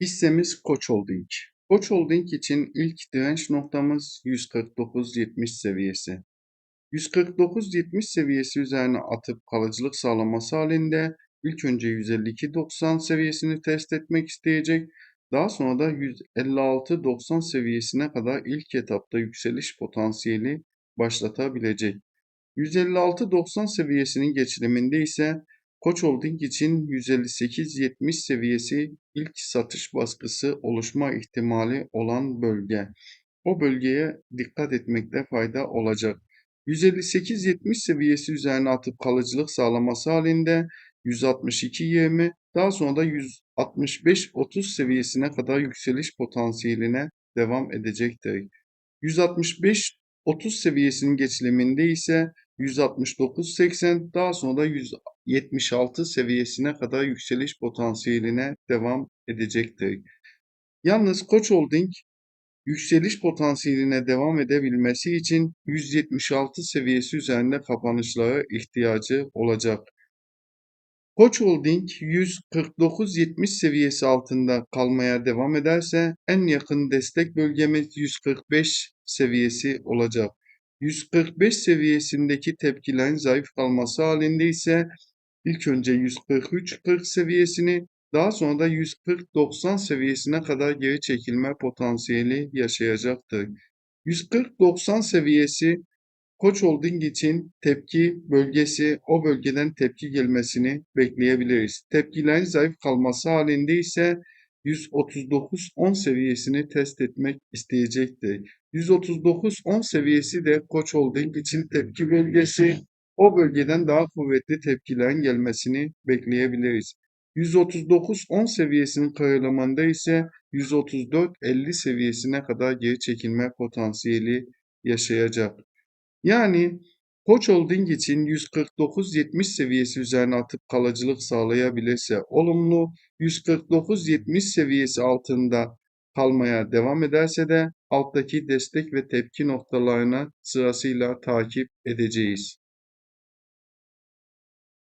Hissemiz Koç Holding. Koç Holding için ilk direnç noktamız 149.70 seviyesi. 149.70 seviyesi üzerine atıp kalıcılık sağlaması halinde ilk önce 152.90 seviyesini test etmek isteyecek. Daha sonra da 156.90 seviyesine kadar ilk etapta yükseliş potansiyeli başlatabilecek. 156.90 seviyesinin geçiliminde ise Koç Holding için 158.70 seviyesi ilk satış baskısı oluşma ihtimali olan bölge. O bölgeye dikkat etmekte fayda olacak. 158.70 seviyesi üzerine atıp kalıcılık sağlaması halinde 162.20 daha sonra da 165.30 seviyesine kadar yükseliş potansiyeline devam edecektir. 165 30 seviyesinin geçiliminde ise 169.80 daha sonra da 176 seviyesine kadar yükseliş potansiyeline devam edecektir. Yalnız Koç Holding yükseliş potansiyeline devam edebilmesi için 176 seviyesi üzerinde kapanışlara ihtiyacı olacak. Koç Holding 149.70 seviyesi altında kalmaya devam ederse en yakın destek bölgemiz 145 seviyesi olacak. 145 seviyesindeki tepkilerin zayıf kalması halinde ise ilk önce 143-40 seviyesini daha sonra da 140-90 seviyesine kadar geri çekilme potansiyeli yaşayacaktır. 140-90 seviyesi Koç Holding için tepki bölgesi, o bölgeden tepki gelmesini bekleyebiliriz. Tepkilerin zayıf kalması halinde ise 139.10 seviyesini test etmek isteyecektir. 139.10 seviyesi de Koç Holding için tepki bölgesi, o bölgeden daha kuvvetli tepkilerin gelmesini bekleyebiliriz. 139.10 seviyesinin kırılımında ise 134.50 seviyesine kadar geri çekilme potansiyeli yaşayacak. Yani Koç Holding için 149.70 seviyesi üzerine atıp kalıcılık sağlayabilirse olumlu, 149.70 seviyesi altında kalmaya devam ederse de alttaki destek ve tepki noktalarına sırasıyla takip edeceğiz.